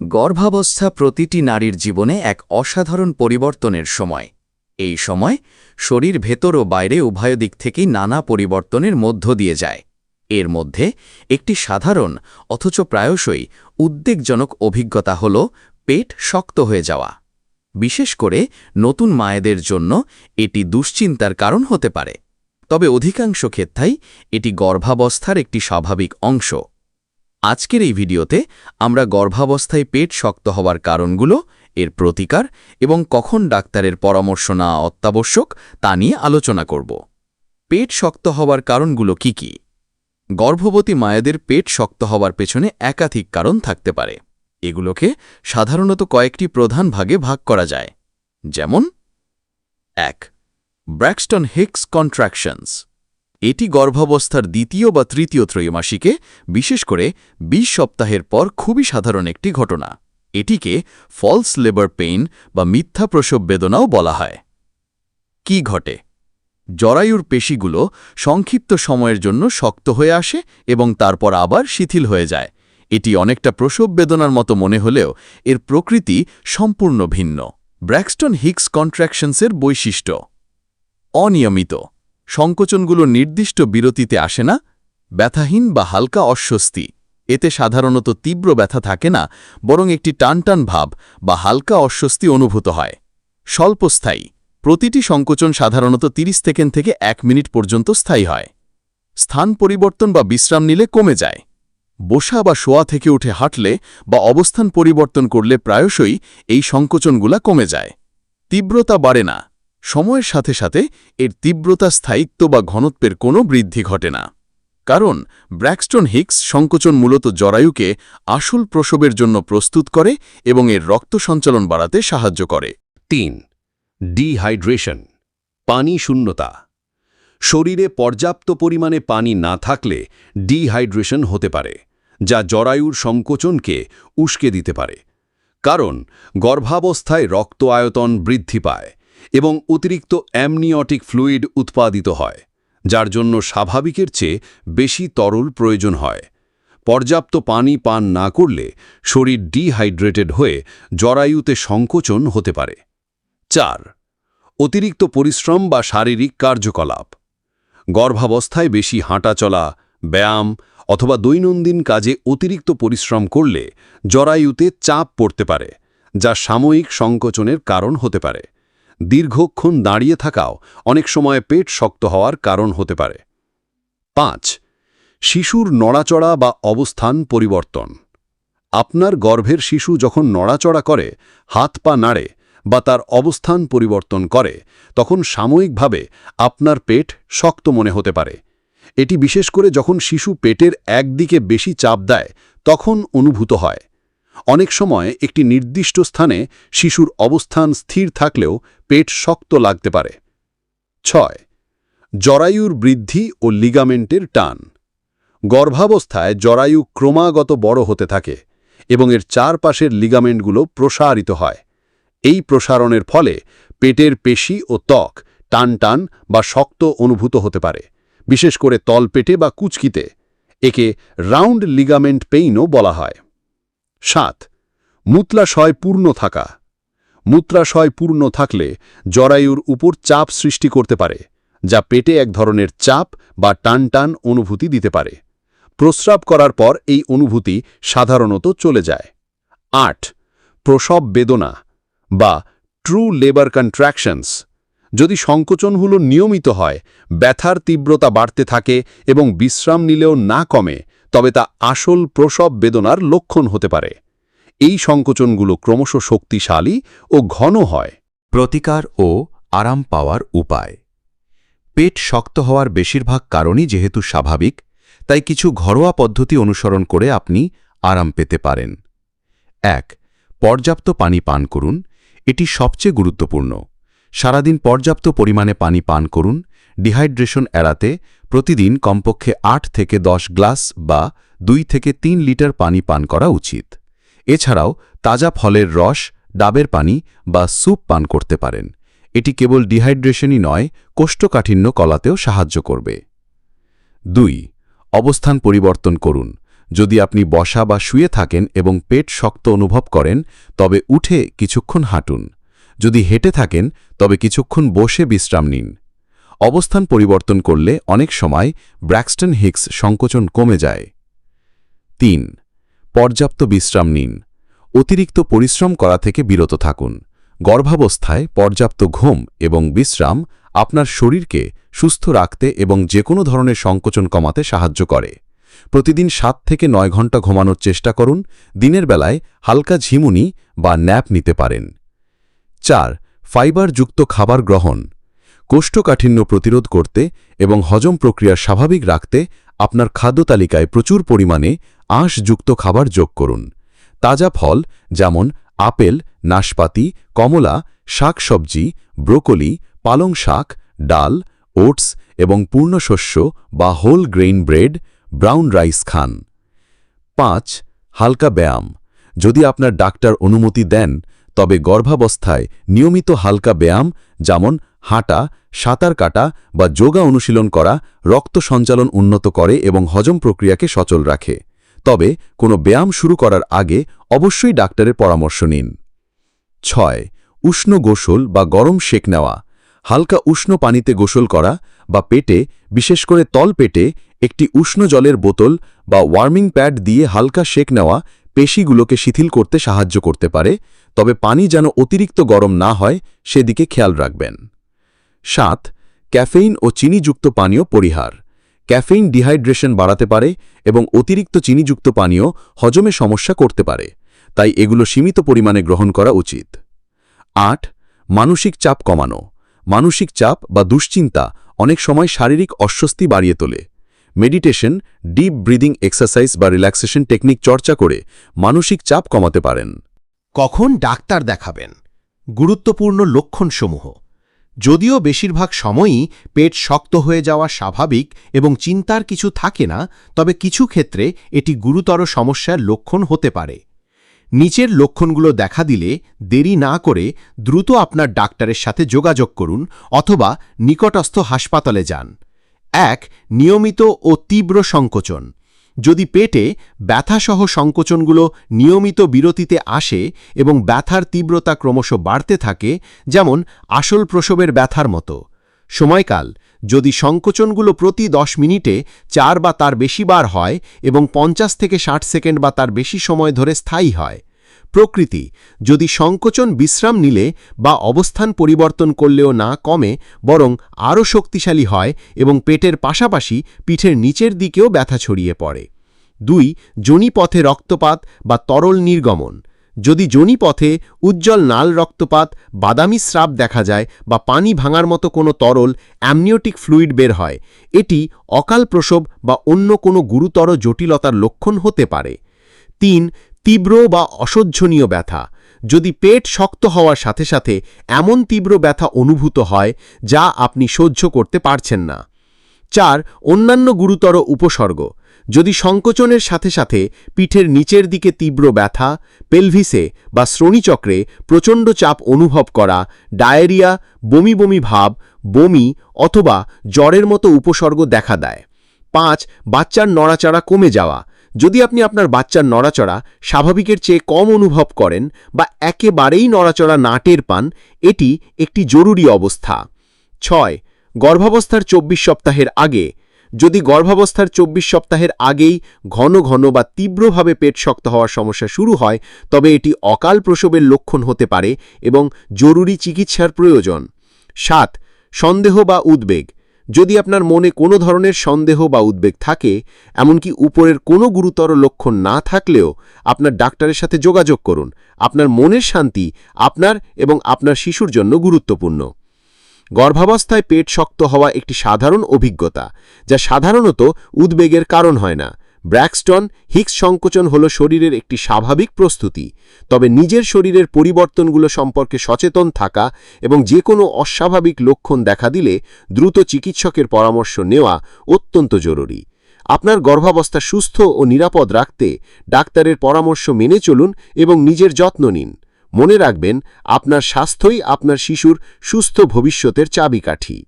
গর্ভাবস্থা প্রতিটি নারীর জীবনে এক অসাধারণ পরিবর্তনের সময়। এই সময় শরীর ভেতর ও বাইরে উভয় দিক থেকেই নানা পরিবর্তনের মধ্য দিয়ে যায়। এর মধ্যে একটি সাধারণ, অথচ প্রায়শই উদ্বেগজনক অভিজ্ঞতা হল পেট শক্ত হয়ে যাওয়া। বিশেষ করে নতুন মায়েদের জন্য এটি দুশ্চিন্তার কারণ হতে পারে। তবে অধিকাংশ ক্ষেত্রেই এটি গর্ভাবস্থার একটি স্বাভাবিক অংশ। আজকের এই ভিডিওতে আমরা গর্ভাবস্থায় পেট শক্ত হওয়ার কারণগুলো, এর প্রতিকার এবং কখন ডাক্তারের পরামর্শ নেওয়া অত্যাবশ্যক তা নিয়ে আলোচনা করব। পেট শক্ত হওয়ার কারণগুলো কি কি? গর্ভবতী মায়েদের পেট শক্ত হওয়ার পেছনে একাধিক কারণ থাকতে পারে। এগুলোকে সাধারণত কয়েকটি প্রধান ভাগে ভাগ করা যায়। যেমন, এক, ব্র্যাক্সটন হিক্স কন্ট্রাকশনস। এটি গর্ভাবস্থার দ্বিতীয় বা তৃতীয় ত্রৈমাসিকে, বিশেষ করে ২০ সপ্তাহের পর খুবই সাধারণ একটি ঘটনা। এটিকে ফলস লেবার পেইন বা মিথ্যা প্রসব বেদনাও বলা হয়। কি ঘটে? জরায়ুর পেশিগুলো সংক্ষিপ্ত সময়ের জন্য শক্ত হয়ে আসে এবং তারপর আবার শিথিল হয়ে যায়। এটি অনেকটা প্রসব বেদনার মতো মনে হলেও এর প্রকৃতি সম্পূর্ণ ভিন্ন। ব্র্যাক্সটন হিক্স কন্ট্রাকশনসের বৈশিষ্ট্য। অনিয়মিত। সংকোচনগুলো নির্দিষ্ট বিরতিতে আসে না, ব্যথাহীন বা হালকা অস্বস্তি। এতে সাধারণত তীব্র ব্যথা থাকে না, বরং একটি টানটান ভাব বা হালকা অস্বস্তি অনুভূত হয়। স্বল্পস্থায়ী। প্রতিটি সংকোচন সাধারণত ৩০ সেকেন্ড থেকে এক মিনিট পর্যন্ত স্থায়ী হয়। স্থান পরিবর্তন বা বিশ্রাম নিলে কমে যায়। বসা বা শোয়া থেকে উঠে হাঁটলে বা অবস্থান পরিবর্তন করলে প্রায়শই এই সংকোচনগুলা কমে যায়। তীব্রতা বাড়ে না। সময়ের সাথে সাথে এর তীব্রতা, স্থায়িত্ব বা ঘনত্বের কোনো বৃদ্ধি ঘটে না। কারণ, ব্র্যাক্সটন হিক্স সংকোচন মূলত জরায়ুকে আসল প্রসবের জন্য প্রস্তুত করে এবং এর রক্ত সঞ্চালন বাড়াতে সাহায্য করে। তিন, ডিহাইড্রেশন, পানি শূন্যতা। শরীরে পর্যাপ্ত পরিমাণে পানি না থাকলে ডিহাইড্রেশন হতে পারে, যা জরায়ুর সংকোচনকে উস্কে দিতে পারে। কারণ, গর্ভাবস্থায় রক্ত আয়তন বৃদ্ধি পায় এবং অতিরিক্ত অ্যামনিয়টিক ফ্লুইড উৎপাদিত হয়, যার জন্য স্বাভাবিকের চেয়ে বেশি তরল প্রয়োজন হয়। পর্যাপ্ত পানি পান না করলে শরীর ডিহাইড্রেটেড হয়ে জরায়ুতে সংকোচন হতে পারে। চার, অতিরিক্ত পরিশ্রম বা শারীরিক কার্যকলাপ। গর্ভাবস্থায় বেশি হাঁটাচলা ব্যায়াম অথবা দৈনন্দিন কাজে অতিরিক্ত পরিশ্রম করলে জরায়ুতে চাপ পড়তে পারে, যা সাময়িক সংকোচনের কারণ হতে পারে। দীর্ঘক্ষণ দাঁড়িয়ে থাকাও অনেক সময় পেট শক্ত হওয়ার কারণ হতে পারে। পাঁচ, শিশুর নড়াচড়া বা অবস্থান পরিবর্তন। আপনার গর্ভের শিশু যখন নড়াচড়া করে, হাত পা নাড়ে বা তার অবস্থান পরিবর্তন করে, তখন সাময়িকভাবে আপনার পেট শক্ত মনে হতে পারে। এটি বিশেষ করে যখন শিশু পেটের একদিকে বেশি চাপ দেয়, তখন অনুভূত হয়। অনেক সময় একটি নির্দিষ্ট স্থানে শিশুর অবস্থান স্থির থাকলেও পেট শক্ত লাগতে পারে। ছয়, জরায়ুর বৃদ্ধি ও লিগামেন্টের টান। গর্ভাবস্থায় জরায়ু ক্রমাগত বড় হতে থাকে এবং এর চারপাশের লিগামেন্টগুলো প্রসারিত হয়। এই প্রসারণের ফলে পেটের পেশি ও ত্বক টান টান বা শক্ত অনুভূত হতে পারে, বিশেষ করে তলপেটে বা কুচকিতে। একে রাউন্ড লিগামেন্ট পেইনও বলা হয়। সাত মূত্রাশয় পূর্ণ থাকা। মূত্রাশয় পূর্ণ থাকলে জরায়ুর উপর চাপ সৃষ্টি করতে পারে, যা পেটে এক ধরনের চাপ বা টান টান অনুভূতি দিতে পারে। প্রস্রাব করার পর এই অনুভূতি সাধারণত চলে যায়। আট, প্রসব বেদনা বা ট্রু লেবার কন্ট্রাকশনস। যদি সংকোচনগুলো নিয়মিত হয়, ব্যথার তীব্রতা বাড়তে থাকে এবং বিশ্রাম নিলেও না কমে তবে তা আসল প্রসব বেদনার লক্ষণ হতে পারে। এই সংকোচনগুলো ক্রমশ শক্তিশালী ও ঘন হয়। প্রতিকার ও আরাম পাওয়ার উপায়। পেট শক্ত হওয়ার বেশিরভাগ কারণই যেহেতু স্বাভাবিক, তাই কিছু ঘরোয়া পদ্ধতি অনুসরণ করে আপনি আরাম পেতে পারেন। এক, পর্যাপ্ত পানি পান করুন। এটি সবচেয়ে গুরুত্বপূর্ণ। সারাদিন পর্যাপ্ত পরিমাণে পানি পান করুন ডিহাইড্রেশন এড়াতে প্রতিদিন কমপক্ষে আট থেকে দশ গ্লাস বা দুই থেকে তিন লিটার পানি পান করা উচিত। এছাড়াও তাজা ফলের রস, ডাবের পানি বা স্যুপ পান করতে পারেন। এটি কেবল ডিহাইড্রেশনই নয়, কোষ্ঠকাঠিন্য কলাতেও সাহায্য করবে। দুই, অবস্থান পরিবর্তন করুন। যদি আপনি বসা বা শুয়ে থাকেন এবং পেট শক্ত অনুভব করেন, তবে উঠে কিছুক্ষণ হাঁটুন। যদি হেঁটে থাকেন, তবে কিছুক্ষণ বসে বিশ্রাম নিন। অবস্থান পরিবর্তন করলে অনেক সময় ব্র্যাক্সটন হিক্স সংকোচন কমে যায়। তিন, পর্যাপ্ত বিশ্রাম নিন। অতিরিক্ত পরিশ্রম করা থেকে বিরত থাকুন। গর্ভাবস্থায় পর্যাপ্ত ঘুম এবং বিশ্রাম আপনার শরীরকে সুস্থ রাখতে এবং যে কোনো ধরনের সংকোচন কমাতে সাহায্য করে। প্রতিদিন সাত থেকে নয় ঘণ্টা ঘুমানোর চেষ্টা করুন। দিনের বেলায় হালকা ঝিমুনি বা ন্যাপ নিতে পারেন। চার, ফাইবারযুক্ত খাবার গ্রহণ। কোষ্ঠকাঠিন্য প্রতিরোধ করতে এবং হজম প্রক্রিয়া স্বাভাবিক রাখতে আপনার খাদ্য তালিকায় প্রচুর পরিমাণে আঁশযুক্ত খাবার যোগ করুন। তাজা ফল যেমন আপেল, নাশপাতি, কমলা, শাকসবজি, ব্রোকলি, পালং শাক, ডাল, ওটস এবং পূর্ণশস্য বা whole grain bread, brown rice খান। পাঁচ, হালকা ব্যায়াম। যদি আপনার ডাক্তার অনুমতি দেন, তবে গর্ভাবস্থায় নিয়মিত হালকা ব্যায়াম যেমন হাঁটা, সাঁতার কাটা বা যোগা অনুশীলন করা রক্ত সঞ্চালন উন্নত করে এবং হজম প্রক্রিয়াকে সচল রাখে। তবে কোনো ব্যায়াম শুরু করার আগে অবশ্যই ডাক্তারের পরামর্শ নিন। ছয়, উষ্ণ গোসল বা গরম শেক নেওয়া। হালকা উষ্ণ পানিতে গোসল করা বা পেটে, বিশেষ করে তল পেটে, একটি উষ্ণ জলের বোতল বা ওয়ার্মিং প্যাড দিয়ে হালকা শেক নেওয়া পেশিগুলোকে শিথিল করতে সাহায্য করতে পারে। তবে পানি যেন অতিরিক্ত গরম না হয়, সেদিকে খেয়াল রাখবেন। সাত, ক্যাফেইন ও চিনিযুক্ত পানীয় পরিহার। ক্যাফেইন ডিহাইড্রেশন বাড়াতে পারে এবং অতিরিক্ত চিনিযুক্ত পানীয় হজমে সমস্যা করতে পারে, তাই এগুলো সীমিত পরিমাণে গ্রহণ করা উচিত। আট, মানসিক চাপ কমানো। মানসিক চাপ বা দুশ্চিন্তা অনেক সময় শারীরিক অস্বস্তি বাড়িয়ে তোলে। মেডিটেশন, ডিপ ব্রিদিং এক্সারসাইজ বা রিল্যাক্সেশন টেকনিক চর্চা করে মানসিক চাপ কমাতে পারেন। কখন ডাক্তার দেখাবেন? গুরুত্বপূর্ণ লক্ষণসমূহ। যদিও বেশিরভাগ সময়ই পেট শক্ত হয়ে যাওয়া স্বাভাবিক এবং চিন্তার কিছু থাকে না, তবে কিছু ক্ষেত্রে এটি গুরুতর সমস্যার লক্ষণ হতে পারে। নিচের লক্ষণগুলো দেখা দিলে দেরি না করে দ্রুত আপনার ডাক্তারের সাথে যোগাযোগ করুন অথবা নিকটস্থ হাসপাতালে যান। এক, নিয়মিত ও তীব্র সংকোচন। যদি পেটে ব্যথাসহ সংকোচনগুলো নিয়মিত বিরতিতে আসে এবং ব্যথার তীব্রতা ক্রমশ বাড়তে থাকে, যেমন আসল প্রসবের ব্যথার মতো। সময়কাল, যদি সংকোচনগুলো প্রতি দশ মিনিটে চার বা তার বেশি বার হয় এবং পঞ্চাশ থেকে ষাট সেকেন্ড বা তার বেশি সময় ধরে স্থায়ী হয়। প্রকৃতি। যদি সংকোচন বিশ্রাম নিলে বা অবস্থান পরিবর্তন করলেও না কমে, বরং আরও শক্তিশালী হয় এবং পেটের পাশাপাশি পিঠের নিচের দিকেও ব্যথা ছড়িয়ে পড়ে। দুই যোনিপথে রক্তপাত বা তরল নির্গমন। যদি যোনিপথে উজ্জ্বল নাল রক্তপাত, বাদামি স্রাব দেখা যায় বা পানি ভাঙার মতো কোনো তরল, অ্যামনিওটিক ফ্লুইড বের হয়, এটি অকাল প্রসব বা অন্য কোনো গুরুতর জটিলতার লক্ষণ হতে পারে। তিন তীব্র বা অসহ্যনীয় ব্যথা। যদি পেট শক্ত হওয়ার সাথে সাথে এমন তীব্র ব্যথা অনুভূত হয়, যা আপনি সহ্য করতে পারছেন না। চার, অন্যান্য গুরুতর উপসর্গ। যদি সংকোচনের সাথে সাথে পিঠের নিচের দিকে তীব্র ব্যথা, পেলভিসে বা শ্রোণীচক্রে প্রচণ্ড চাপ অনুভব করা, ডায়েরিয়া, বমি বমি ভাব, বমি অথবা জ্বরের মতো উপসর্গ দেখা দেয়। পাঁচ, বাচ্চার নড়াচড়া কমে যাওয়া। যদি আপনি আপনার বাচ্চার নড়াচড়া স্বাভাবিকের চেয়ে কম অনুভব করেন বা একেবারেই নড়াচড়া না টের পান, এটি একটি জরুরি অবস্থা। ছয়, গর্ভাবস্থার চব্বিশ সপ্তাহের আগে। যদি গর্ভাবস্থার চব্বিশ সপ্তাহের আগেই ঘন ঘন বা তীব্রভাবে পেট শক্ত হওয়ার সমস্যা শুরু হয়, তবে এটি অকাল প্রসবের লক্ষণ হতে পারে এবং জরুরি চিকিৎসার প্রয়োজন। সাত, সন্দেহ বা উদ্বেগ। যদি আপনার মনে কোনো ধরনের সন্দেহ বা উদ্বেগ থাকে, এমনকি উপরের কোনো গুরুতর লক্ষণ না থাকলেও আপনার ডাক্তারের সাথে যোগাযোগ করুন। আপনার মনের শান্তি আপনার এবং আপনার শিশুর জন্য গুরুত্বপূর্ণ। গর্ভাবস্থায় পেট শক্ত হওয়া একটি সাধারণ অভিজ্ঞতা, যা সাধারণত উদ্বেগের কারণ হয় না। ব্র্যাক্সটন হিক্স সংকোচন হল শরীরের একটি স্বাভাবিক প্রস্তুতি, তবে নিজের শরীরের পরিবর্তনগুলো সম্পর্কে সচেতন থাকা এবং যে কোনো অস্বাভাবিক লক্ষণ দেখা দিলে দ্রুত চিকিৎসকের পরামর্শ নেওয়া অত্যন্ত জরুরি। আপনার গর্ভাবস্থা সুস্থ ও নিরাপদ রাখতে ডাক্তারের পরামর্শ মেনে চলুন এবং নিজের যত্ন নিন। মনে রাখবেন, আপনার স্বাস্থ্যই আপনার শিশুর সুস্থ ভবিষ্যতের চাবিকাঠি।